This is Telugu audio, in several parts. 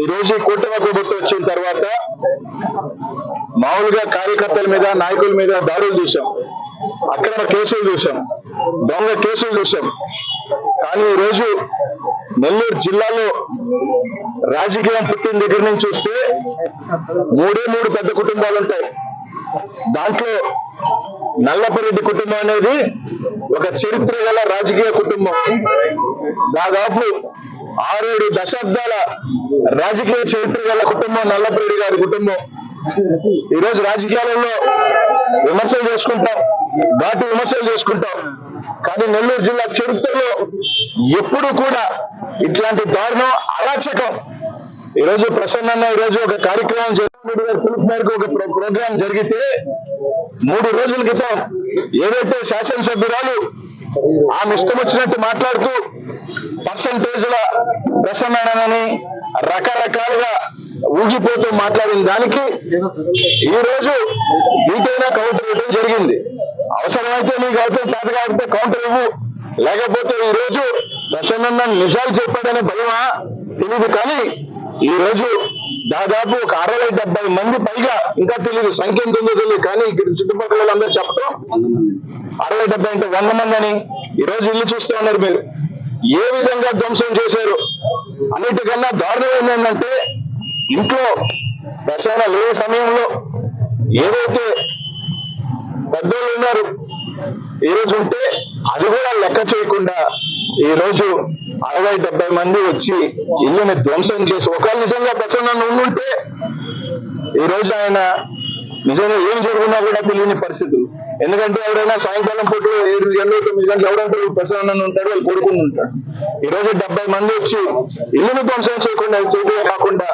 ఈ రోజు కూటమి ప్రభుత్వం వచ్చిన తర్వాత మామూలుగా కార్యకర్తల మీద నాయకుల మీద దాడులు చూసాం అక్రమ కేసులు చూసాం దొంగ కేసులు చూసాం కానీ ఈ రోజు నెల్లూరు జిల్లాలో రాజకీయం పుట్టిన దగ్గర నుంచి చూస్తే మూడే మూడు పెద్ద కుటుంబాలు ఉంటాయి. దాంట్లో నల్లపరెడ్డి కుటుంబం అనేది ఒక చరిత్ర గల రాజకీయ కుటుంబం. దాదాపు ఆరేడు దశాబ్దాల రాజకీయ చరిత్ర గల కుటుంబం నల్లపురెడ్డి గారి కుటుంబం. ఈ రోజు రాజకీయాలలో విమర్శలు చేసుకుంటాం ఘాటు విమర్శలు చేసుకుంటాం. కానీ నెల్లూరు జిల్లా చరిత్రలో ఎప్పుడు కూడా ఇట్లాంటి దారుణం అరాచకం. ఈ రోజు ప్రసన్న ఈరోజు ఈ రోజు ఒక కార్యక్రమం జగన్మోహన్ రెడ్డి గారి పిలుపు మేరకు ఒక ప్రోగ్రాం జరిగితే మూడు రోజుల క్రితం ఏదైతే శాసనసభ్యురాలు ఆమె ఇష్టం వచ్చినట్టు మాట్లాడుతూ పర్సంటేజ్ల ప్రసన్ననని రకరకాలుగా ఊగిపోతూ మాట్లాడిన దానికి ఈరోజు రోజు కౌంటర్ ఇవ్వడం జరిగింది. అవసరమైతే నీకు అయితే చేత కాకపోతే కౌంటర్ ఇవ్వు. లేకపోతే ఈ రోజు ప్రసన్న నిజాలు చెప్పాడనే భయమా? తెలియదు కానీ ఈ రోజు దాదాపు ఒక అరవై డెబ్బై మంది పైగా ఇంకా తెలియదు సంఖ్య ఎంత ఉందో తెలియదు కానీ ఇక్కడ చుట్టుపక్కల వాళ్ళందరూ చెప్పడం అరవై డెబ్బై అంటే వంద మంది అని ఈ రోజు ఇల్లు చూస్తూ ఉన్నారు మీరు. ఏ విధంగా ధ్వంసం చేశారు? అన్నిటికన్నా దారుణం ఏంటంటే ఇంట్లో దశన లేని సమయంలో ఏదైతే పెద్దోళ్ళు ఉన్నారు ఈ రోజు ఉంటే అది కూడా లెక్క చేయకుండా ఈ రోజు అరవై డెబ్బై మంది వచ్చి ఇల్లుని ధ్వంసం చేసి ఒకవేళ నిజంగా ప్రసన్న ఉండుంటే ఈ రోజు ఆయన నిజంగా ఏం జరుగుతున్నా కూడా తెలియని పరిస్థితులు. ఎందుకంటే ఎవరైనా సాయంకాలం పూట ఏడు గంటలు తొమ్మిది గంటలు ఎవరంటారు ప్రసన్న ఉంటాడు వాళ్ళు కొడుకుని ఉంటాడు ఈ రోజు డెబ్బై మంది వచ్చి ఇల్లును ధ్వంసం చేయకుండా చేయడమే కాకుండా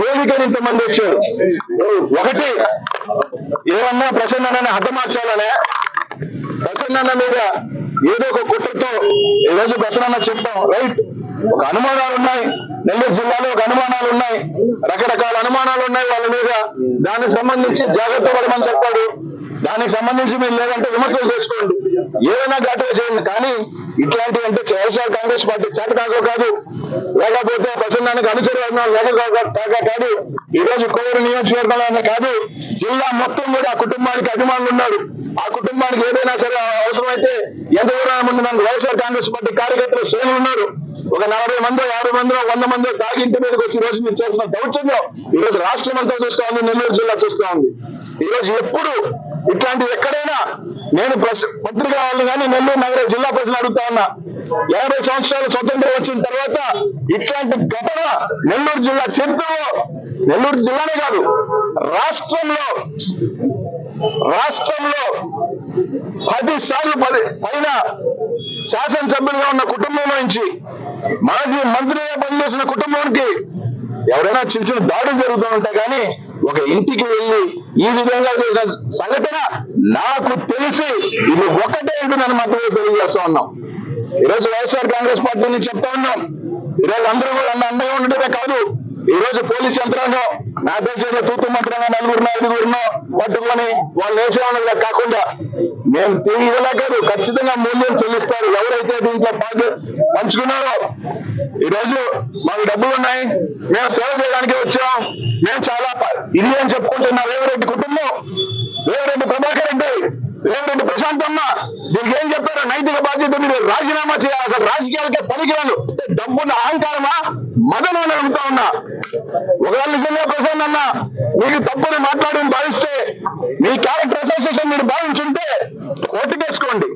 దేవికని ఇంతమంది వచ్చారు? ఒకటి ఏమన్నా ప్రసన్నని హతమార్చాలనే ప్రసన్న మీద ఏదో ఒక కుట్రతో ఈ రోజు ప్రసన్న చెప్తాం రైట్ ఒక అనుమానాలు ఉన్నాయి. నెల్లూరు జిల్లాలో ఒక అనుమానాలు ఉన్నాయి. రకరకాల అనుమానాలు ఉన్నాయి వాళ్ళ మీద. దానికి సంబంధించి జాగ్రత్త పడమని చెప్పాడు. దానికి సంబంధించి మీరు లేదంటే విమర్శలు చేసుకోండి. ఏదైనా ఘాటుగా చేయండి. కానీ ఇట్లాంటి అంటే వైఎస్ఆర్ కాంగ్రెస్ పార్టీ చేత కాకో కాదు. లేకపోతే ప్రసన్నానికి అనుచరులు లేక కాక కాదు. ఈ రోజు కోవూరు నియోజకవర్గంలో కాదు జిల్లా మొత్తం కూడా ఆ కుటుంబానికి అభిమానులు ఉన్నారు. ఆ కుటుంబానికి ఏదైనా సరే అవసరమైతే ఎంత దూరం ముందు మనకు వైఎస్ఆర్ కాంగ్రెస్ పార్టీ కార్యకర్తలు శ్రేణులు ఉన్నారు. ఒక నలభై మంది యాభై మంది వంద మంది తాగి ఇంటి మీదకి వచ్చి రోజు మీరు చేసిన దౌర్జన్యం ఈ రోజు రాష్ట్రం అంతా చూస్తా ఉంది నెల్లూరు జిల్లా చూస్తా ఉంది. ఈ రోజు ఎప్పుడు ఇట్లాంటివి ఎక్కడైనా నేను ప్రస- పత్రికా వాళ్ళు కానీ నెల్లూరు నగర జిల్లా ప్రజలు అడుగుతా ఉన్నా. యాభై సంవత్సరాలు స్వతంత్రం వచ్చిన తర్వాత ఇట్లాంటి ఘటన నెల్లూరు జిల్లా చరిత్రలో నెల్లూరు జిల్లానే కాదు రాష్ట్రంలో రాష్ట్రంలో పది సార్లు పది పైన శాసనసభ్యులుగా ఉన్న కుటుంబం నుంచి మాజీ మంత్రిగా పనిచేసిన కుటుంబానికి ఎవరైనా చిన్న చిన్న దాడులు జరుగుతూ ఉంటాయి కానీ ఒక ఇంటికి వెళ్ళి ఈ విధంగా చేసిన. సంఘటన నాకు తెలిసి ఇది ఒకటే ఉంటుందని మాత్రమే తెలియజేస్తా ఉన్నాం. ఈరోజు వైఎస్ఆర్ కాంగ్రెస్ పార్టీ నుంచి చెప్తా ఉన్నాం. ఈరోజు అందరూ కూడా అన్న అండగా ఉండటమే కాదు ఈ రోజు పోలీస్ యంత్రాంగం నా చేసిన తూతు మంత్రంగా నలుగురినో ఐదుగురినో పట్టుకొని వాళ్ళు వేసే ఉన్నదిగా కాకుండా మేము తీయగలా కాదు ఖచ్చితంగా మూల్యం చెల్లిస్తారు. ఎవరైతే దీంట్లో పాటు పంచుకున్నారో ఈ రోజు మాకు డబ్బులు ఉన్నాయి. మేము సేవ చేయడానికి వచ్చాం. మేము చాలా ఇది అని చెప్పుకుంటున్నా రేవరెడ్డి కుటుంబం. రేవరెడ్డి ప్రభాకర్ రెడ్డి రేవరెడ్డి ప్రశాంతమ్మ దీనికి ఏం చెప్పారు నైతిక బాధ్యత మీరు రాజీనామా చేయాలి. అసలు రాజకీయాలకే పనికిరాను డబ్బున్న అహంకారమా? మదన ఉంటా ఉన్నా. ఒకవేళ నిజంగా ప్రసన్న అన్న మీకు తప్పుని మాట్లాడని భావిస్తే మీ క్యారెక్టర్ అసోసియేషన్ మీరు భావించుంటే కోర్టు వేసుకోండి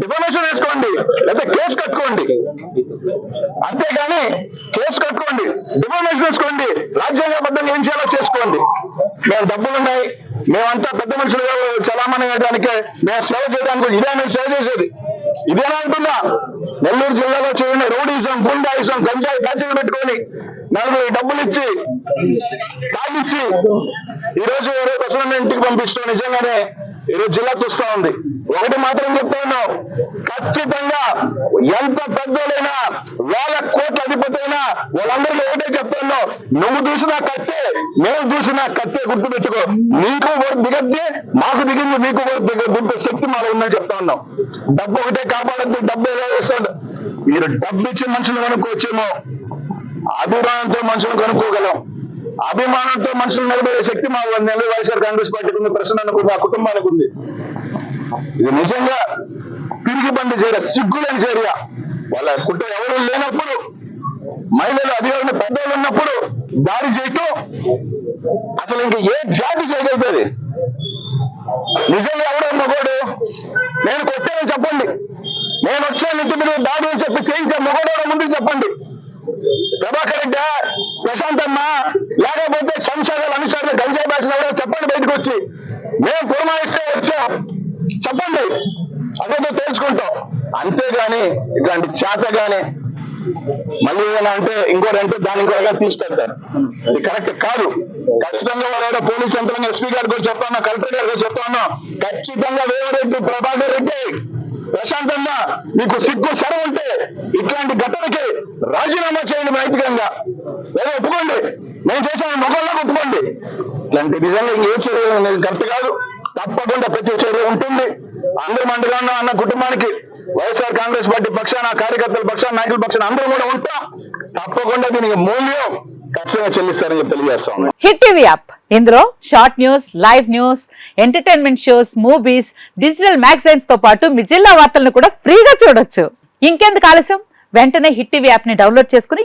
డిఫర్మేషన్ వేసుకోండి లేదా కేసు కట్టుకోండి. అంతేగాని కేసు కట్టుకోండి డిఫర్మేషన్ వేసుకోండి రాజ్యాంగబద్ధంగా ఏం చేయాలో చేసుకోండి. మేము డబ్బులు ఉన్నాయి మేమంతా పెద్ద మనుషులు చలామణి వేయడానికి మేము సేవ చేయడానికి ఇదే మేము సేవ చేసేది. ఇదేనా అంటున్నా నెల్లూరు జిల్లాలో చేయండి రౌడీజం గుండాయిజం గంజాయి కాచీలు పెట్టుకొని నలుగురు డబ్బులు ఇచ్చి తాగిచ్చి ఈ రోజు ఎవరో ప్రసన్న ఇంటికి పంపిస్తాం నిజంగానే ఈ రోజు జిల్లా చూస్తా ఉంది. ఒకటి మాత్రం చెప్తా ఉన్నాం. ఖచ్చితంగా ఎంత పెద్దోడైనా వేల కోట్ల అధిపతి అయినా వాళ్ళందరిలో ఒకటే చెప్తాను నువ్వు చూసినా కట్టే మేము చూసినా కట్టే గుర్తు పెట్టుకో. నీకు వరకు దిగద్ది మాకు దిగింది మీకు వరకు దిగ శక్తి మాలో ఉందని చెప్తా ఉన్నాం. డబ్బు ఒకటే కాపాడద్దు డబ్బు ఎలా వేస్తాడు మీరు డబ్బు ఇచ్చి మనుషులు కనుక్కోవచ్చేమో. అభిమానంతో మనుషులు కనుక్కోగలం. అభిమానంతో మనుషులు నిలబడే శక్తి మా నెల్లూరు వైఎస్ఆర్ కాంగ్రెస్ పార్టీకి ఉంది ప్రసన్నకు ఉంది ఆ కుటుంబానికి ఉంది. ఇది నిజంగా తిరిగి బండి చర్య సిగ్గులేని చర్య వాళ్ళ కుటుంబం ఎవరు లేనప్పుడు మహిళలు అధికారులు పెద్దలు ఉన్నప్పుడు దాడి చేయటం అసలు ఇంక ఏ జాతి చేయగలుగుతుంది? నిజంగా ఎవడో మగోడు? నేను కొట్టానని చెప్పండి. నేను వచ్చాను ఇంటి మీద దాడి అని చెప్పి చేయించే మగోడు ముందుకు చెప్పండి. ప్రభాకర్ రెడ్డి ప్రశాంతమ్మ లేకపోతే చంచాలు అనుచరులు గంజాయి భాషలు చెప్పండి బయటకు వచ్చి మేము పురమాయిస్తే వచ్చాం. చెప్పండి. అదేదో తేల్చుకుంటాం. అంతేగాని ఇట్లాంటి చేత గాని మళ్ళీ ఏదైనా అంటే ఇంకోరంటే దాని ఇంకో రకంగా తీసుకెళ్తారు. అది కరెక్ట్ కాదు. ఖచ్చితంగా వాడు పోలీస్ యంత్రాంగం ఎస్పీ గారికి కూడా చెప్తా ఉన్నా కలెక్టర్ గారికి కూడా చెప్తా ఉన్నా ఖచ్చితంగా వేవరెడ్డి ప్రభాకర్ రెడ్డి ప్రశాంతంగా మీకు సిగ్గు సర ఉంటే ఇట్లాంటి ఘటనకి రాజీనామా చేయండి నైతికంగా. లేదా ఒప్పుకోండి. నేను చేశాను మొగల్లోకి ఒప్పుకోండి. ఇలాంటి నిజంగా ఏ చర్య అనేది కరెక్ట్ కాదు. తప్పకుండా ప్రతి చర్య ఉంటుంది. అందరూ మండగా ఉన్న అన్న కుటుంబానికి వైఎస్ఆర్ కాంగ్రెస్ పార్టీ పక్షాన కార్యకర్తల పక్షాన నాయకుల పక్షాన అందరూ కూడా ఉంటాం. తప్పకుండా దీనికి మూల్యం ఖచ్చితంగా చెల్లిస్తారని చెప్పి తెలియజేస్తా ఉన్నాను. Hit TV app. ఇందులో short news live news entertainment shows movies digital మ్యాగజైన్స్తో పాటు మీ జిల్లా వార్తలను కూడా ఫ్రీగా చూడొచ్చు. ఇంకెందుకు ఆలస్యం? వెంటనే హిట్ టీవీ యాప్ని డౌన్లోడ్ చేసుకుని